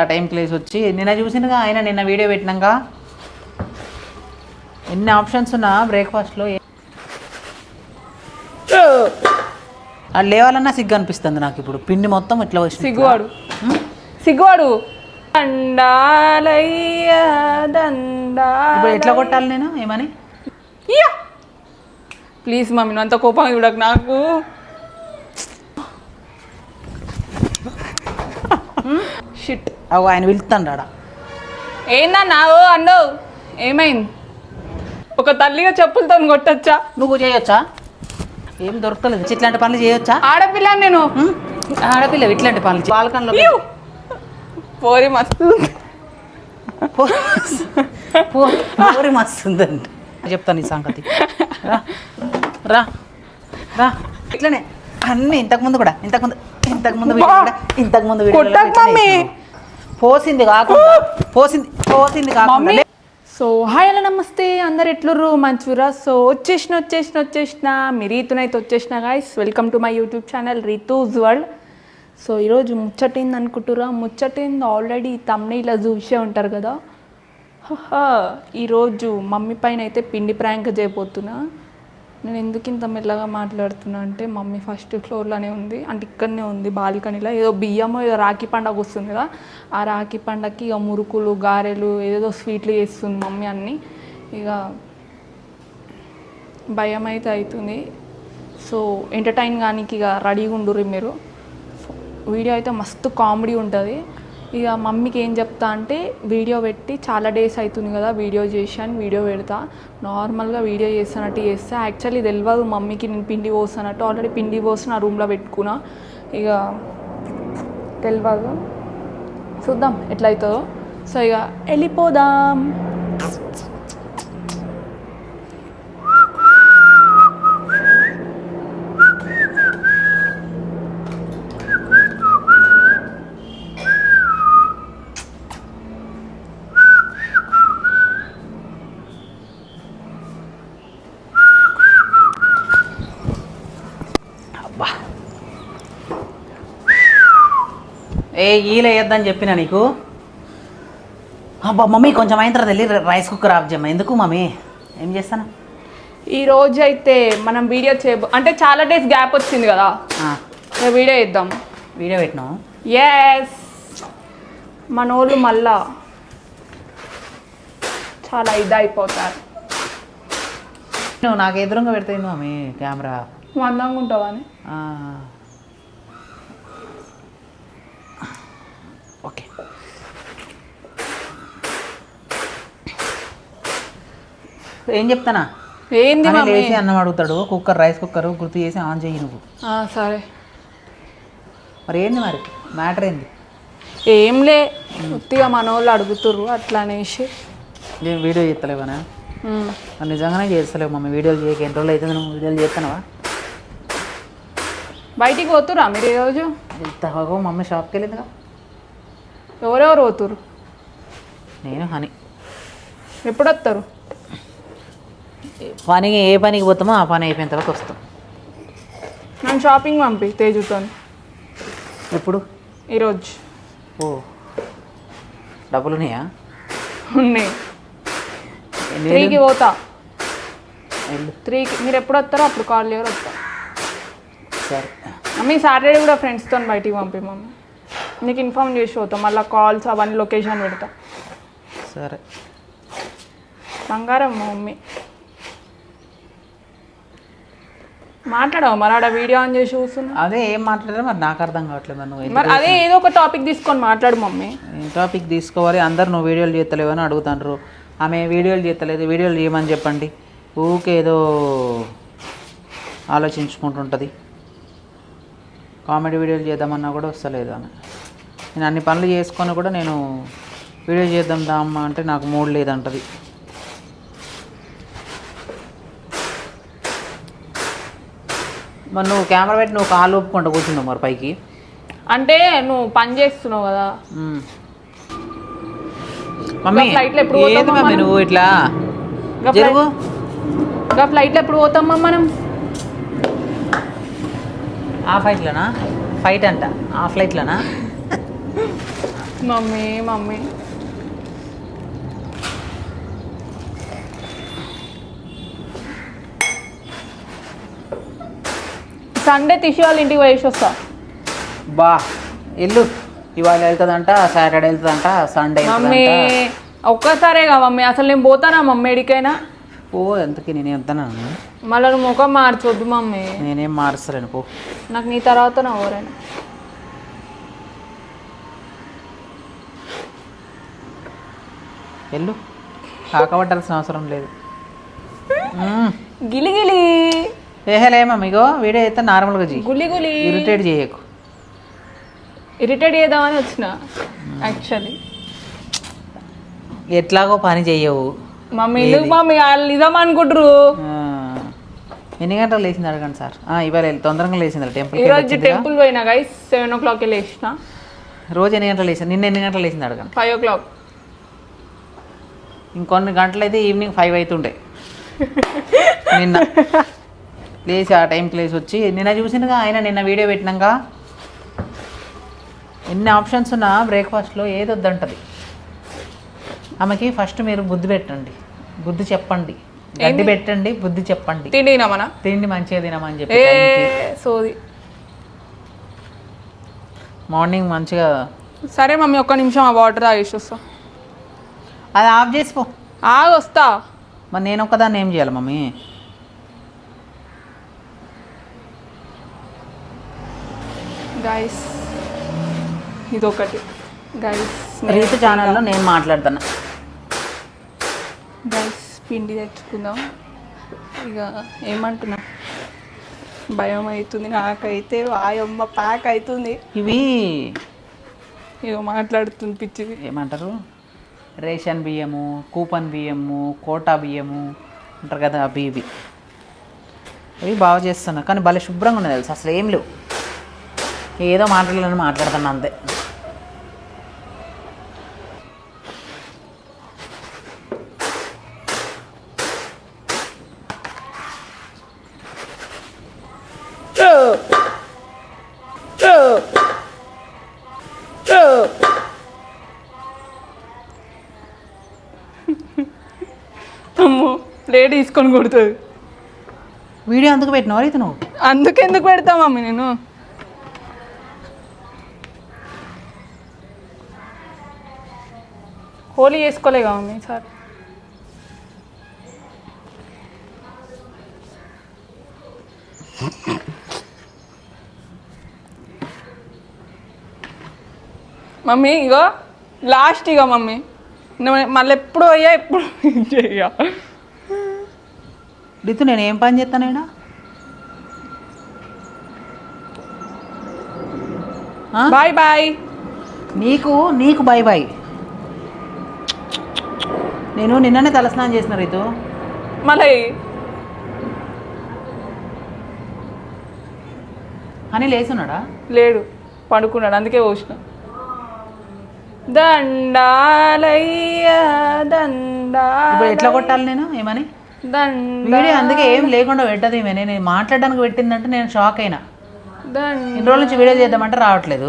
ఆ టైంకి లేసి వచ్చి. నిన్న చూసినగా ఆయన నిన్న వీడియో పెట్టినాక ఎన్ని ఆప్షన్స్ ఉన్నా బ్రేక్ఫాస్ట్లో అది లేవాలన్నా సిగ్గు అనిపిస్తుంది నాకు ఇప్పుడు. పిండి మొత్తం ఇట్లా వచ్చి సిగ్గువాడు. సిగ్గువాడు. ఇప్పుడు ఎట్లా కొట్టాలి నేను? ఏమని? ప్లీజ్ మమ్మీ నువ్వు అంత కోపంగా చూడకు నాకు. షిట్ అవు ఆయన పిలుస్తాడు ఆడ ఏందన్నా? ఓ అండో ఏమైంది? ఒక తల్లిగా చెప్పులతో కొట్టచ్చా? నువ్వు చేయొచ్చా? ఏం దొరకలేదు. ఇట్లాంటి పనులు చేయొచ్చా? ఆడపిల్ల నేను. ఉం? ఆడపిల్ల ఇట్లాంటి పనులు ఇయ్యు. పోరి మస్తు. పోరి మస్తుందండి చెప్తాను ఈ సంగతి. రా. రా. రా. ఇట్లనే. అన్నీ ఇంతకుముందు కూడా ఇంతకుముందు ఇంతకుముందు ఇట్లనే మమ్మీ. పోసింది కాకుండా పోసింది పోసింది కాకుండా సో హాయ్ హలో నమస్తే. అందరు ఎట్లుర్రు? మంచిరా. సో వచ్చేసిన వచ్చేసిన వచ్చేసిన. మీ రీతునైతే వచ్చేసిన guys welcome to my YouTube channel Ritu's world. So ఈరోజు ముచ్చటైంది అనుకుంటురా ముచ్చటైంది ఆల్రెడీ తమ్నీలో చూసే ఉంటారు కదా? ఈరోజు మమ్మీ పైన అయితే పిండి ప్రాంక్ చేయబోతున్నా. నేను ఎందుకు ఇంత మెల్లగా మాట్లాడుతున్నా అంటే మమ్మీ ఫస్ట్ ఫ్లోర్లోనే ఉంది అంటే ఇక్కడనే ఉంది బాల్కనీలో. ఏదో బియ్యమో ఏదో రాఖీ పండగ వస్తుంది కదా ఆ రాఖీ పండగకి ఇక మురుకులు గారెలు ఏదో స్వీట్లు చేస్తుంది మమ్మీ అన్నీ. ఇక భయం అయితే అవుతుంది. సో ఎంటర్టైన్ కానీ ఇక రెడీగా ఉండుర్రి మీరు. వీడియో అయితే మస్తు కామెడీ ఉంటుంది. ఇక మమ్మీకి ఏం చెప్తా అంటే వీడియో పెట్టి చాలా డేస్ అవుతుంది కదా వీడియో చేశాను వీడియో పెడతా. నార్మల్గా వీడియో చేస్తానట్టు చేస్తే యాక్చువల్లీ తెలియదు మమ్మీకి నేను పిండి పోస్తానట్టు ఆల్రెడీ పిండి పోసి నా రూమ్లో పెట్టుకున్నా. ఇక తెలియదు చూద్దాం ఎట్లయితుందో. సో ఇక వెళ్ళిపోదాం. ఈల వేయద్దని చెప్పిన నీకు? అబ్బా మమ్మీ కొంచెం అయిన తర్వాత వెళ్ళి రైస్ కుక్కర్ ఆఫ్ చేయమ్మా. ఎందుకు మమ్మీ? ఏం చేస్తాను? ఈ రోజు అయితే మనం వీడియో చేయబో అంటే చాలా డేస్ గ్యాప్ వచ్చింది కదా. వీడియో చేద్దాం. వీడియో పెట్టినావు? ఎస్ మనోళ్ళు మళ్ళా చాలా ఇదైపోతారు. నువ్వు నాకు ఎదురుగా పెడతాయి మమ్మీ? కెమెరా. నువ్వు అందంగా ఉంటావా అని ఆ. ఓకే. ఏం చెప్తానా? ఏంది మమ్మీ? లేచి అన్నం అడుగుతాడు. కుక్కర్ రైస్ కుక్కర్ గుర్తు చేసి ఆన్ చేయి నువ్వు. ఆ, సరే. మరి ఏంది మరి? మ్యాటర్ ఏంది? ఏంలే ఉత్తిగా మనోళ్ళు అడుగుతుర్రు అట్లా అనేసి నేను వీడియో చేస్తలేవనా? ఉమ్. మరి నిజంగానే చేస్తలేవు మమ్మీ. వీడియోలు చేయక. ఎన్ని రోజులు అవుతుంది నువ్వు వీడియోలు చేస్తున్నావా? బయటికి పోతురా మీరు ఈరోజు? ఇంతగా మమ్మీ షాప్కి వెళ్ళిందిగా. ఎవరెవరు పోతురు నేను హనీ. ఎప్పుడు వస్తారు పనికి ఏ పనికి పోతామో ఆ పని అయిపోయిన తర్వాత వస్తాం. నన్ను షాపింగ్ పంపి తేజుతో. ఎప్పుడు? ఈరోజు. ఓ. డబ్బులు ఉన్నాయా. ఉన్నాయి ఎన్ని త్రీకి పోతా. వెళ్ళు త్రీకి. మీరు ఎప్పుడు వస్తారో అప్పుడు కాల్ ఎవరు వస్తా. సరే. మమ్మీ సాటర్డే కూడా ఫ్రెండ్స్తో బయటికి పంపి మమ్మీ. నీకు ఇన్ఫామ్ చేసి పోతాం. మళ్ళీ కాల్స్ అవన్నీ లొకేషన్ పెడతా. సరే. బంగారం మమ్మీ. మాట్లాడవు మరి? ఆడ వీడియో ఆన్ చేసి చూస్తున్నా. అదే ఏం మాట్లాడారో మరి నాకు అర్థం కావట్లేదు మరి నువ్వు మరి అదే ఏదో ఒక టాపిక్ తీసుకొని మాట్లాడు మమ్మీ. టాపిక్ తీసుకోవాలి. అందరు నువ్వు వీడియోలు చేస్తలేవు అని అడుగుతాండ్రు. ఆమె వీడియోలు చేస్తలేదు. వీడియోలు చేయమని చెప్పండి. ఊకే ఏదో ఆలోచించుకుంటుంటుంది. కామెడీ వీడియోలు చేద్దామన్నా కూడా వస్తలేదు ఆమె. నేను అన్ని పనులు చేసుకొని కూడా నేను వీడియో చేద్దాం దామ్మా అంటే నాకు మూడ్ లేదంటది. మరి నువ్వు కెమెరా పెట్టి నువ్వు కాలు ఒప్పుకుంటూ కూర్చున్నావు మరి పైకి? అంటే నువ్వు పని చేస్తున్నావు కదా. మ్మ్. మమ్మీ ఫ్లైట్లో ఎప్పుడు ఏది మమ్మీ? నువ్వు ఇట్లా? జరుగు. ఇంకా ఫ్లైట్లో ఎప్పుడు పోతామా మనం? ఆ ఫ్లైట్లోనా ఫైట్ అంట. ఆ ఫ్లైట్లోనా మమ్మీ మమ్మీ. సండే తిషి వాళ్ళ ఇంటికి పోయేసి వస్తా. బా ఇల్లు. ఇవాళ వెళ్తుందంట సాటర్డే వెళ్తుందంట సండే మమ్మీ ఒక్కసారేగా మమ్మీ. అసలు నేను పోతానా మమ్మీ ఎడికైనా? పో ఎంతకి నేను వద్దన్నాను మళ్ళీ నువ్వు ముఖం మార్చొద్దు మమ్మీ. నేనేం మారుస్తాను పో. నాకు నీ తర్వాత నా ఎవరైనా వెళ్ళు. కాకపట్టాల్సిన అవసరం లేదు. మ్మ్. గిలి గిలి. ఏహలేమా మీగో వీడియో అయితే నార్మల్గా చెయ్యి. గులి గులి. ఇరిటేట్ చేయకు. ఇరిటేట్ చేద్దామని వచ్చిన యాక్చువల్లీ. ఎట్లాగో పని చెయ్యవు. మమ్మీ ఎందుకు మమ్మీ వాళ్ళు ఆ. ఎన్ని గంటలు లేచింది అడగండి సార్? ఆ, ఇవాళ తొందరగా లేచింది టెంపుల్ ఈరోజు టెంపుల్ పోయినా గైస్ సెవెన్ ఓ క్లాక్ లేచిన. రోజు ఎన్ని గంటలు లేచింది? నిన్న ఎన్ని గంటలు లేచింది అడగండి. ఫైవ్ ఓ క్లాక్ ఇంకొన్ని గంటలు అయితే ఈవినింగ్ ఫైవ్ అవుతుండే నిన్న. లేచి ఆ టైంకి లేచి వచ్చి నిన్న చూసినగా ఆయన నిన్న వీడియో పెట్టినాక ఎన్ని ఆప్షన్స్ ఉన్నా బ్రేక్ఫాస్ట్లో ఏది వద్దంటది. ఆమెకి ఫస్ట్ మీరు బుద్ధి పెట్టండి. బుద్ధి చెప్పండి. గడ్డి పెట్టండి బుద్ధి చెప్పండి. తిండినా మన తిండి మంచిగా తినమని చెప్పి. సోది. మార్నింగ్ మంచిగా సరే మమ్మీ ఒక్క నిమిషం ఆ వాటర్ తాగేసి వస్తా. అది ఆఫ్ చేసిపో ఆగి వస్తా. మరి నేను ఒక్కదాన్ని ఏం చేయాలి మమ్మీ? గైస్ ఇదొకటి. గైస్ రీతు ఛానల్లో నేను మాట్లాడుతున్నా గైస్ పిండి తెచ్చుకుందాం. ఇక ఏమంటున్నా? భయం అవుతుంది నాకైతే. వాయమ్మ ప్యాక్ అవుతుంది. ఇవి ఇక మాట్లాడుతుంది పిచ్చిది ఏమంటారు? రేషన్ బియ్యము కూపన్ బియ్యము కోటా బియ్యము అంటారు కదా అవి ఇవి. అవి బాగా చేస్తున్నా. కానీ భలే శుభ్రంగా ఉన్నది తెలుసు? అసలు ఏం లేవు. ఏదో మాట్లాడాలని మాట్లాడుతున్నా అంతే అమ్మో ప్లేట్ తీసుకొని కొడుతుంది? వీడియో అందుకు పెట్టినావు రీతు నువ్వు? అందుకెందుకు పెడతా మమ్మీ నేను? హోలీ చేసుకోలేగా మమ్మీ సార్ మమ్మీ ఇగో లాస్ట్ ఇగో మమ్మీ. మళ్ళీ ఎప్పుడు అయ్యా ఎప్పుడు చెయ్యా రీతు నేను ఏం పని చేస్తాను ఈడ? ఆ? Bye bye. నీకు నీకు బై బై నేను నిన్ననే తలస్నానం చేసిన రీతు. మళ్ళీ అని లేచున్నాడా? లేడు పడుకున్నాడు అందుకే పోసిన. దండాలయ్యా దండా ఇప్పుడు ఎట్లా కొట్టాలి నేను? ఏమని? వీడియో అందుకే ఏం లేకుండా పెట్టదు ఈమె. నేను మాట్లాడడానికి పెట్టిందంటే నేను షాక్ అయినా. ఇన్ని రోజుల నుంచి వీడియో చేద్దామంటే రావట్లేదు.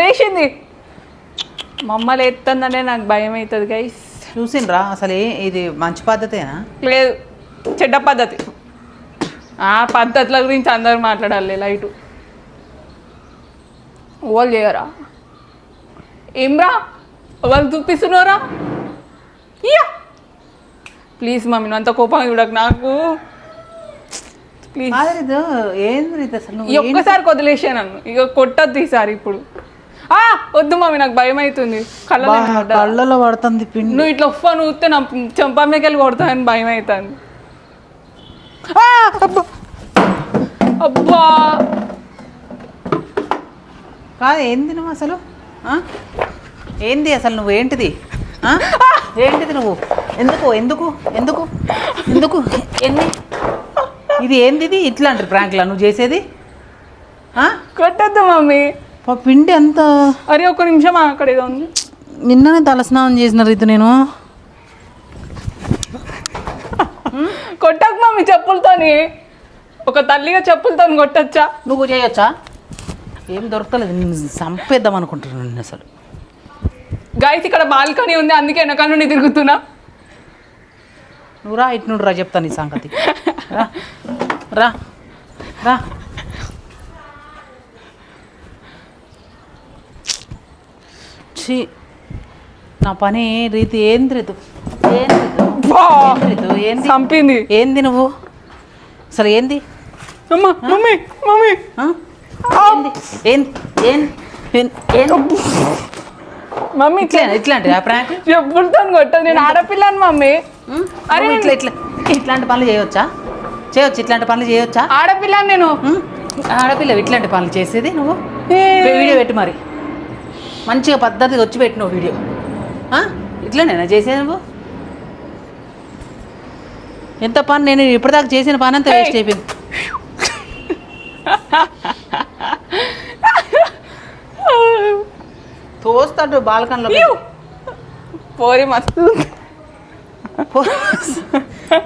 లేచింది. మమ్మ లేస్తుందంటే నాకు భయం అవుతుంది గైస్ చూసిండ్రా అసలు ఇది మంచి పద్ధతేనా? లేదు. చెడ్డ పద్ధతి. ఆ పద్ధతుల గురించి అందరూ మాట్లాడాలి లైటు. వాళ్ళు చేయరా? ఏమ్రా వాళ్ళు చూపిస్తున్నారా? ఇయ్యా ప్లీజ్ మమ్మీ నువ్వు అంత కోపంగా చూడకు నాకు. ప్లీజ్ కాదు రీతు అసలు? నువ్వు ఒక్కసారి వదిలేసే నన్ను. ఇక కొట్టద్దు ఈసారి ఇప్పుడు. ఆ వద్దు మమ్మీ నాకు భయం అవుతుంది బా, కళ్ళలో పడుతుంది పిండి. నువ్వు ఇట్లా ఉఫ్ఫ నూస్తే నా చెంప మీకెళ్ళి కొడతానని భయం అవుతుంది ఆ, అబ్బా. అబ్బా. కాదు ఏంది నువ్వు అసలు? ఆ? ఏంది అసలు నువ్వు? ఏంటిది నువ్వు? ఎందుకు? ఎందుకు? ఎందుకు? ఎందుకు? ఏంది ఇది ఏంది ఇది ఇట్లాంటి ప్రాంక్లా నువ్వు చేసేది? ఆ? కొట్టద్దు మమ్మీ. పా, పిండి అంత. అరే ఒక నిమిషం అక్కడ ఏదో ఉంది. నిన్ననే తలస్నానం చేసిన రీతి నేను. కొట్టకు మమ్మీ చెప్పులతోని. ఒక తల్లిగా చెప్పులతో కొట్టచ్చా? నువ్వు చేయొచ్చా? ఏం దొరకలేదు. చంపేద్దాం అనుకుంటున్నాను నేను అసలు. గైస్ ఇక్కడ బాల్కనీ ఉంది అందుకే వెనకాల నుండి తిరుగుతున్నా. నువ్వు రా ఇటు నుండి రా చెప్తాను ఈ సంగతి. రా రా ఛీ నా పని రీతి ఏంది రీతు? ఏంది రీతు? ఏంది చంపింది. ఏంది నువ్వు? అసలు ఏంది? అమ్మా మమ్మీ మమ్మీ. ఏంది? ఏంది? ఏంది? ఏంది? మమ్మీ ఇట్లా ఇట్లా ఇట్లాంటి ప్రాంక్? చెప్పులతో కొట్టదు. నేను ఆడపిల్లని మమ్మీ. అరే ఇట్లా ఇట్లా ఇట్లాంటి పనులు చేయవచ్చా చేయొచ్చు ఇట్లాంటి పనులు చేయొచ్చా? ఆడపిల్లని నేను? ఆడపిల్ల ఇట్లాంటి పనులు చేసేది నువ్వు. వీడియో పెట్టు మరి. మంచిగా పద్ధతిగా వచ్చి పెట్టు నువ్వు వీడియో? ఇట్లానేనా చేసేది నువ్వు? ఎంత పని నేను ఇప్పటిదాకా చేసిన పని అంతా వేస్ట్ అయిపోయింది. తోస్తాడు బాల్కన్లో. పోరి మస్తు.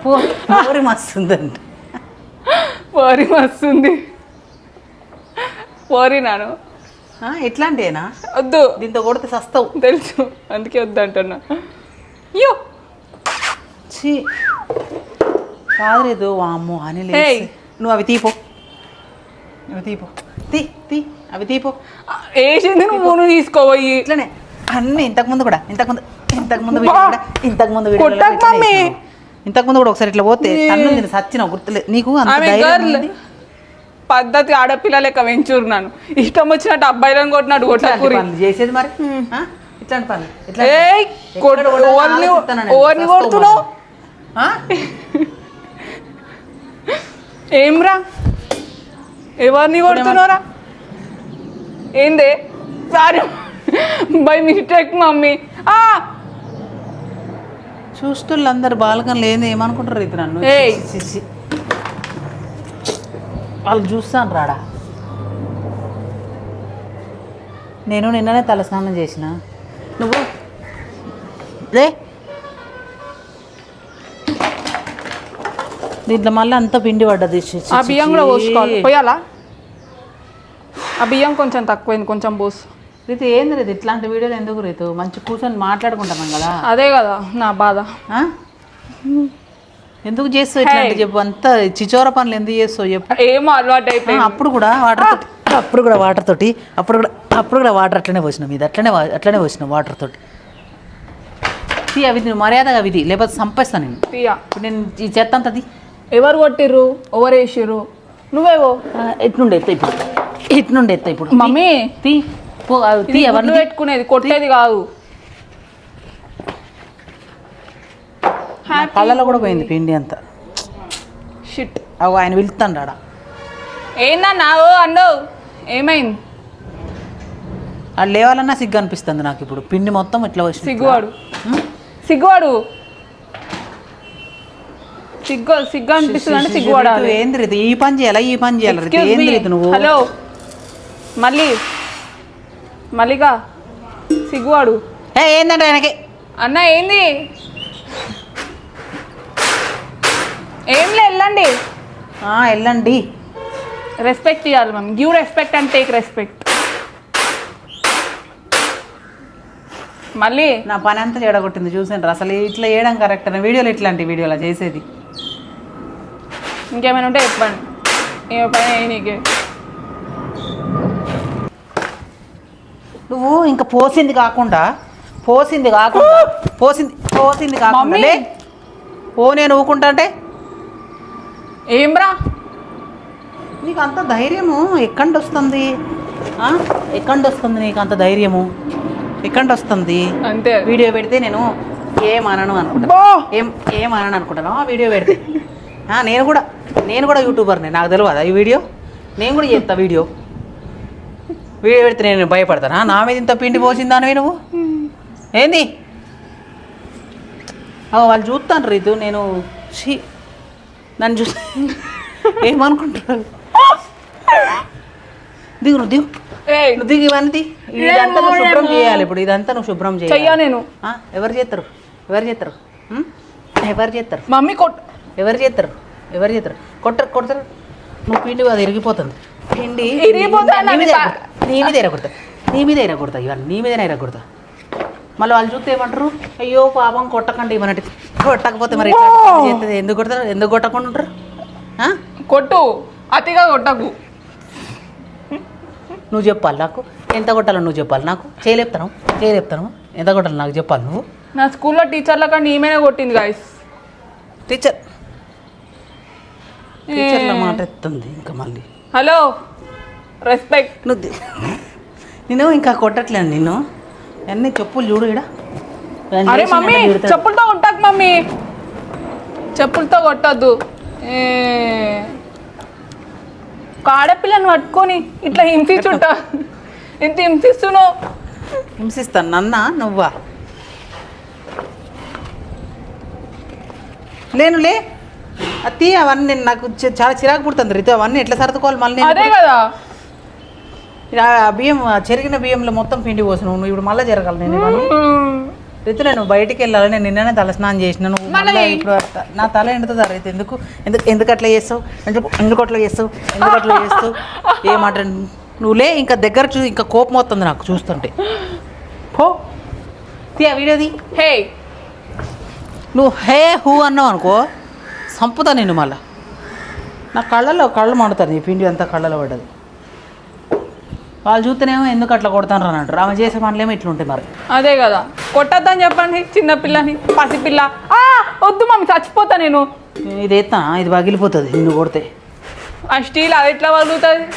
పోరి మస్తుందండి పోరి మస్తుంది. పోరి నాను. ఆ, ఇట్లాంటియేనా వద్దు. దీంతో కొడితే సస్తావు. తెలుసు. అందుకే వద్దు అంటున్నా అయ్యో ఛీ. కాదులేదు వామ్మో అని. నువ్వు అవి తీపో. అవి తీపో. తీ తీ. అవి తీపో. వేసింది నువ్వు నువ్వు తీసుకోబోయి ఇట్లనే. అన్నీ ఇంతకుముందు కూడా ఇంతకుముందు ఇంతకుముందు ఇంతకుముందు మమ్మీ. ఇంతకుముందు కూడా ఒకసారి ఇట్లా పోతే తన్ను నేను సచ్చిన గుర్తులేదు నీకు? పద్ధతి ఆడపిల్ల లెక్క వెంచూరు నన్ను. ఇష్టం వచ్చినట్టు అబ్బాయిలను కొట్టినట్టు పనులు చేసేది మరి? ఇట్లాంటి పనులు. ఎవరిని కొడుతున్నావు? ఏమ్రా? ఎవరిని కొడుతున్నారా ఏందే? Sorry by mistake mummy. ఆ! చూస్తుళ్ళు బాలకం లేదు ఏమనుకుంటారు ఇది నన్ను? ఏయ్. చి. వాళ్ళు చూస్తాను రాడా? నేను నిన్ననే తలస్నానం చేసిన. నువ్వు? లే దీంట్లో మళ్ళీ అంత పిండి పడ్డది. ఆ బియ్యం కూడా. పోసుకోవాలి. పోయాలా? ఆ బియ్యం కొంచెం తక్కువైంది కొంచెం పోసు రీతు ఏంది రీతు ఇట్లాంటి వీడియోలు ఎందుకు రీతు? మంచి కూర్చొని మాట్లాడుకుంటాం కదా? అదే కదా నా బాధ? ఎందుకు చేస్తావు ఇట్లాంటి చెప్పు? అంత చిచోర పనులు ఎందుకు చేస్తావు చెప్పు? ఏమో అలవాటు ఆ, అయిపోయింది అప్పుడు కూడా వాటర్ తోటి అప్పుడు కూడా వాటర్ తోటి అప్పుడు కూడా అప్పుడు కూడా వాటర్ అట్లనే పోసినాం. ఇది అట్లనే అట్లనే పోసినాం వాటర్ తోటి. తీ అవి నువ్వు మర్యాదగా అవి లేకపోతే చంపేస్తాను నేను. తీయా. ఇప్పుడు నేను ఈ చెత్త అంతది ఎవరు కొట్టిర్రు? ఎవరు వేసిర్రు? నువ్వేవో ఎట్నుండి ఎత్తా ఇప్పుడు ఎట్నుండి ఎత్తా ఇప్పుడు? మమ్మీ తీ పో తీ ఎవరిని పెట్టుకునేది కొట్టేది కాదు. కళ్ళలో కూడా పోయింది పిండి అంతా. షిట్ అవి ఆయన పిలుస్తాడు ఏందన్నా ఓ అండో ఏమైంది? ఆడు లేవాలన్నా సిగ్గు అనిపిస్తుంది నాకు ఇప్పుడు. పిండి మొత్తం ఇట్లా వచ్చింది సిగ్గువాడు. సిగ్గువాడు. సిగ్గు సిగ్గు అనిపిస్తుంది అంటే సిగ్గువాడాలి ఏంది రీతి? ఈ పని చేయాలా? ఈ పని చేయాలి రీతి? ఏంది. రీతి నువ్వు? హలో మళ్ళీ. మల్లిగా. సిగ్గువాడు ఏ, ఏందంటే ఆయనకి? అన్న ఏంది? ఏంలే వెళ్ళండి. వెళ్ళండి. రెస్పెక్ట్ ఇవ్వాలి ma'am give respect and take respect. మళ్ళీ. నా పని అంతా చెడగొట్టింది చూసాను అసలు ఇట్లా చేయడం కరెక్ట్ అని వీడియోలు ఇట్లాంటి వీడియోలా చేసేది. ఇంకేమైనా ఉంటే చెప్పండి. ఏ పైన ఏ నీకే. నువ్వు ఇంకా పోసింది కాకుండా పోసింది కాకుండా పోసింది పోసింది కాకుండా. లే. ఓ నేను ఊకుంటా అంటే? ఏం రా నీకు అంత ధైర్యము ఎక్కడి వస్తుంది? ఎక్కడి వస్తుంది నీకు అంత ధైర్యము? ఎక్కడి వస్తుంది అంతే. వీడియో పెడితే నేను ఏమనను అనుకుంటా. ఏం ఏమనను అనుకుంటాను ఆ వీడియో పెడితే. నేను కూడా నేను కూడా యూట్యూబర్నే నాకు తెలియదా ఈ వీడియో? నేను కూడా చేస్తా వీడియో. వీడియో పెడితే నేను భయపడతానా? నా మీద ఇంత పిండి పోసిందానివి నువ్వు? ఏంది? వాళ్ళు చూస్తాను రీతు నేను ఛీ నన్ను చూ ఏమనుకుంటారు దిగు నువ్వు దిగు. దిగు ఇవన్నీ. ఇదంతా నువ్వు శుభ్రం చేయాలి ఇప్పుడు ఇదంతా నువ్వు శుభ్రం చేయాలి. నేను. ఎవరు చేస్తారు ఎవరు చేస్తారు? ఎవరు చేస్తారు మమ్మీ కొట్ ఎవరు చేస్తారు ఎవరు చేస్తారు కొట్టరు కొడతారు. నువ్వు పిండి అది ఇరిగిపోతుంది. పిండి. నీ మీద ఎరగొడతా. నీ మీద ఎరగొడతా ఇవన్నీ నీ మీద ఎరగొడతా మళ్ళీ వాళ్ళు చూస్తే ఏమంటారు? అయ్యో పాపం కొట్టకండి ఇవన్నట్టు. కొట్టకపోతే మరి ఎందుకు కొడతారు? ఎందుకు కొట్టకుండా ఉంటారు? కొట్టు. అతిగా కొట్టకు. నువ్వు చెప్పాలి నాకు. ఎంత కొట్టాలో నువ్వు చెప్పాలి నాకు. చేయలేపుతాను. చేయలేపుతాను. ఎంత కొట్టాలి నాకు చెప్పాలి నువ్వు. నా స్కూల్లో టీచర్ల కంటే ఈమెనే కొట్టింది గాయస్ టీచర్. టీచర్ల మాట ఎత్తుంది ఇంకా మళ్ళీ. హలో రెస్పెక్ట్ నువ్వు నేను ఇంకా కొట్టట్లేను నిన్ను. అన్ని చెప్పులు చూడు ఇడ అరే మమ్మీ చెప్పులతో కొట్టకు మమ్మీ. చెప్పులతో కొట్టద్దు. ఆడపిల్లని పట్టుకొని ఇట్లా హింసించుంటా. ఇంత హింసిస్తున్నావు. హింసిస్తాను నన్న నువ్వా? లేను లే అత్తి అవన్నీ నేను నాకు చాలా చిరాకు పుడుతుంది రితు అవన్నీ ఎట్లా సర్దుకోవాలి మళ్ళీ అదే కదా. బియ్యం చెరిగిన బియ్యంలో మొత్తం పిండి పోసినావు నువ్వు ఇప్పుడు మళ్ళీ జరగాలి నేను రితు నేను బయటికి వెళ్ళాలి నేను నిన్ననే తల స్నానం చేసిన నువ్వు ఇప్పుడు నా తల ఎండుతుందా రైతు? ఎందుకు ఎందుకు ఎందుకు అట్లా చేస్తావు? ఎందుకు ఎందుకు అట్లా చేస్తావు? ఎందుకు అట్లా చేస్తావు? ఏమాట నువ్వు లే ఇంకా దగ్గర చూ ఇంకా కోపం వస్తుంది నాకు చూస్తుంటే. పో. తీ ఆ వీడియోది హే. నువ్వు హే హూ అన్నావు అనుకో సంపుతా నేను మళ్ళా. నా కళ్ళలో కళ్ళు మండుతారు నీ పిండి అంతా కళ్ళలో పడ్డది. వాళ్ళు చూస్తేనేమో ఎందుకు అట్లా కొడతాను అని అంటారు ఆమె చేసే పనులేమో ఇట్లుంటాయి మరి. అదే కదా. కొట్టద్దని చెప్పండి చిన్న పిల్లని పసిపిల్ల. ఆ, వద్దు మమ్మీ చచ్చిపోతా నేను. ఇది ఎత్తా ఇది పగిలిపోతుంది నిన్ను కొడితే. ఆ స్టీల్ అది ఎట్లా వదులుతుంది?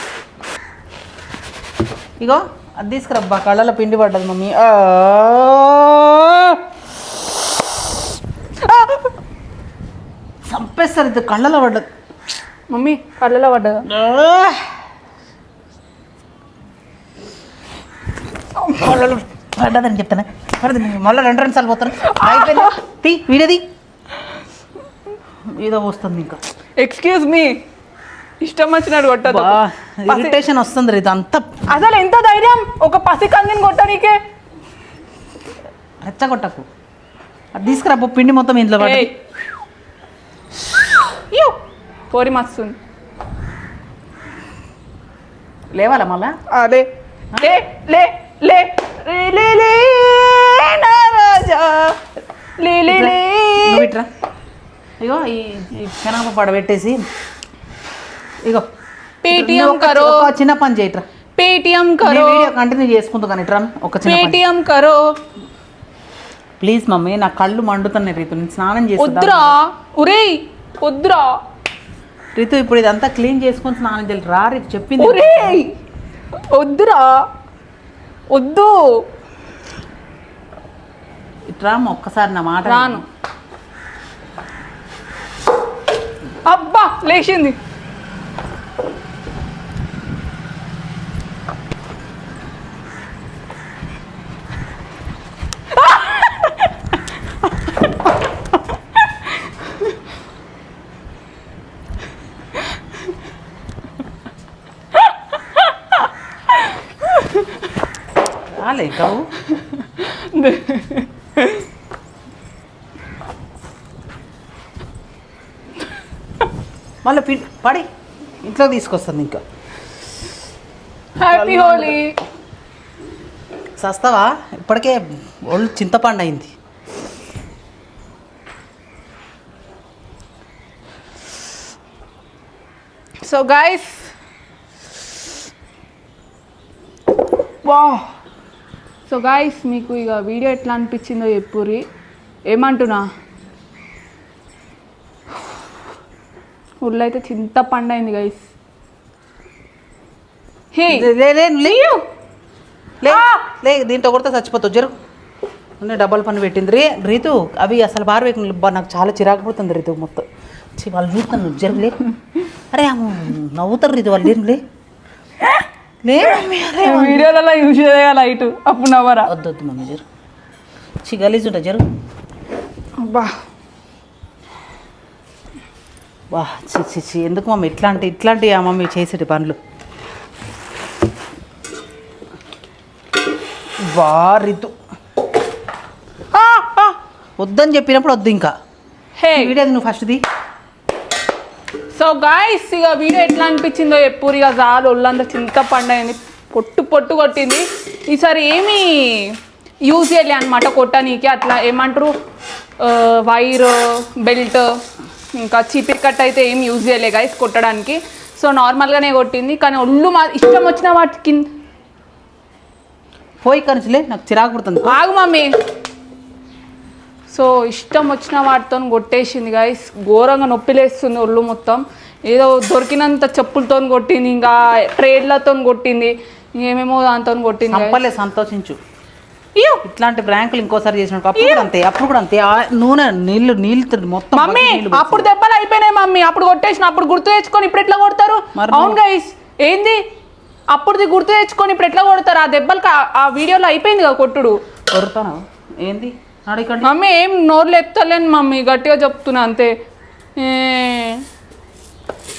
ఇగో అది తీసుకురబ్బా కళ్ళలో పిండి పడ్డది మమ్మీ. ఆ! ఆ! చంపేస్తారు ఇది కళ్ళలో పడ్డది. మమ్మీ కళ్ళలో పడ్డదా! కళ్ళలో పడ్డదని చెప్తాను? పడదు మళ్ళీ రెండు రెండు సార్లు పోతాను. అయిపోయింది? తీ వీడేది ఏదో వస్తుంది ఇంకా. ఎక్స్క్యూజ్ మీ ఇష్టం కొట్టదు బా ఇరిటేషన్ వస్తుంది ఇది అంతా అసలు ఎంత ధైర్యం? ఒక పసి కందిని కొట్టనీకే. రెచ్చగొట్టకు. అది తీసుకురా పిండి మొత్తం ఇంట్లో పడ్డది. ఏయ్. యూ. పోరి మస్తుంది లేవాలా మళ్ళా? అదే లే. లే లే లే. లే లే నా రాజా. లే లే లే. నువ్వు ఇట్రా. ఇగో ఈ పెనగ పడబెట్టేసి. ఇగో. పేటిఎం కరో. చిన్న పని చేయట్రా పేటిఎం కరో. వీడియో కంటిన్యూ చేసుకుంటూ కానీ ఇట్రా ఒక పేటిఎం కరో. ప్లీజ్ మమ్మీ నా కళ్ళు మండుతున్నాయి రీతు నేను స్నానం చేస్తా వద్దురా ఒరేయ్. వద్దురా. రీతు ఇప్పుడు ఇదంతా క్లీన్ చేసుకొని స్నానం చేయాలి. రా రీతు చెప్పింది ఒరేయ్! వద్దురా. వద్దు. ఇట్రా అమ్మ, ఒక్కసారి నా మాట రాను. అబ్బా లేచింది. పిండి ఇంట్లో తీసుకొస్తుంది ఇంకా. హ్యాపీ హోలీ సస్తావా? ఇప్పటికే ఒళ్ళు చింతపండు అయింది సో గైస్ వా సో గైస్ మీకు ఇక వీడియో ఎట్లా అనిపించిందో చెప్పుర్రి. ఏమంటున్నా? ఊళ్ళో అయితే చింత పండైంది గైస్ హే! లే- దీంట్లో కొడితే చచ్చిపోతావు. జరుగు అన్నీ డబ్బల పని పెట్టింది రే. రీతు అవి అసలు బార్వేకు నాకు చాలా చిరాకు పడుతుంది రీతు మొత్తం. వాళ్ళు చూస్తాను జరుగు లే. అరే ఆమె నవ్వుతారు రీతు వాళ్ళు. లేరు లే? లే మమ్మీ అరే వీడియోలలో యూజ్ చేయాలి లైట్. అప్పుడు నవ్వరా? వద్దు వద్దు మమ్మీ జరు. చి గలీజ్ ఉంటా జరుగు అబ్బా. వా చి చి చి ఎందుకు మమ్మీ ఇట్లాంటి ఇట్లాంటి మమ్మీ చేసేటి పనులు. వా రితు. ఆ, ఆ, వద్దని చెప్పినప్పుడు వద్దు ఇంకా. హే. వీడియో నువ్వు ఫస్ట్ది? సో గాయస్ ఇక వీడియో ఎట్లా అనిపించిందో ఎప్పుడు ఇక చాలు ఒళ్ళంతా చింత పండైంది. పొట్టు పొట్టు కొట్టింది. ఈసారి ఏమీ యూజ్ చేయలే అనమాట కొట్టనీకి. అట్లా ఏమంటారు? వైర్ బెల్ట్ ఇంకా చీపిరి కట్ అయితే ఏం యూజ్ చేయలే గైస్ కొట్టడానికి. సో నార్మల్గానే కొట్టింది కానీ ఒళ్ళు మా ఇష్టం వచ్చిన వాటికి పోయి కనుచులే నాకు చిరాకు పుడుతుంది. ఆగు మమ్మీ. సో ఇష్టం వచ్చిన వాటితో కొట్టేసింది గాయస్ ఘోరంగా నొప్పి లేస్తుంది ఒళ్ళు మొత్తం. ఏదో దొరికినంత చెప్పులతో కొట్టింది ఇంకా ట్రేడ్లతో కొట్టింది ఏమేమో దాంతో కొట్టింది సంతోషించు. ఇట్లాంటి బ్రాంకులు ఇంకోసారి చేసినప్పుడు అప్పుడు కూడా అంతే అప్పుడు కూడా అంతే. నూనె నీళ్ళు నీళ్ళు మొత్తం మమ్మీ అప్పుడు దెబ్బలు అయిపోయినాయి మమ్మీ. అప్పుడు కొట్టేసిన అప్పుడు గుర్తు తెచ్చుకొని ఇప్పుడు ఎట్లా కొడతారు? అవును గైస్ ఏంది? అప్పుడుది గుర్తు తెచ్చుకొని ఇప్పుడు ఎట్లా కొడతారు? ఆ దెబ్బలకి ఆ- వీడియోలో అయిపోయింది కదా కొట్టుడు. కొరుతాను ఏంది? మమ్మీ ఏం నోరు లేపుతలేను మమ్మీ. గట్టిగా చెప్తున్నా అంతే.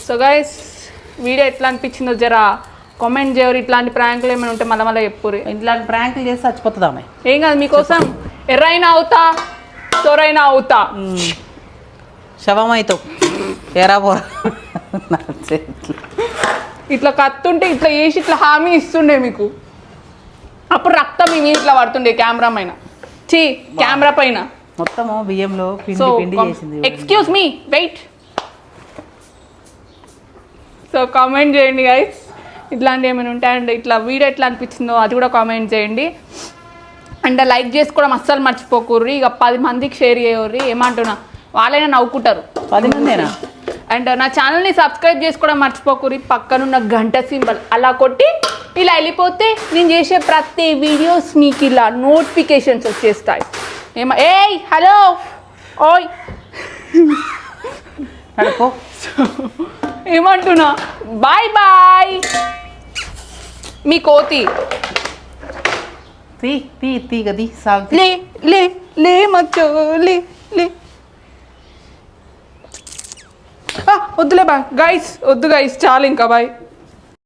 సో గైస్ వీడియో ఎట్లా అనిపించిందో జరా. కామెంట్ చేయరు ఇట్లాంటి ప్రాంకులు ఏమైనా ఉంటే మళ్ళీ మళ్ళీ చెప్పుర్రి. ఇట్లాంటి ప్రాంకులు చేస్తే చచ్చిపోతుంది ఆమె. ఏం కాదు మీకోసం ఎర్రైనా అవుతా తొరైనా అవుతా. శవమైతావు. ఎరా పోరా. ఇట్లా కత్తుంటే ఇట్లా వేసి ఇట్లా హామీ ఇస్తుండే మీకు. అప్పుడు రక్తం మీ మీద ఇట్లా పడుతుండే కెమెరా పైన చీ కెమెరా పైన మొత్తము బియ్యంలో so excuse me wait so comment చేయండి గైస్ ఇట్లాంటి ఏమైనా ఉంటాయండి ఇట్లా వీడియో ఎట్లా అనిపించిందో అది కూడా కామెంట్ చేయండి. అండ్ లైక్ చేసుకోవడం అస్సలు మర్చిపోకూర్రి. ఇక పది మందికి షేర్ చేయర్రి. ఏమంటున్నా? వాళ్ళైనా నవ్వుకుంటారు. పది మందేనా? అండ్ నా ఛానల్ని సబ్స్క్రైబ్ చేసుకోవడం మర్చిపోకూరి పక్కనున్న గంట సింబల్ అలా కొట్టి ఇలా వెళ్ళిపోతే నేను చేసే ప్రతి వీడియోస్ మీకు ఇలా నోటిఫికేషన్స్ వచ్చేస్తాయి. ఏమ ఏయ్ హలో ఓయ్. ఏమంటున్నా? బాయ్ బాయ్ మీ కోతి. తీ తీ తీ గది సాగు లే లే లే మచ్చో లే వద్దులే బాయ్ గైస్ వద్దు గైస్ చాలు ఇంకా బాయ్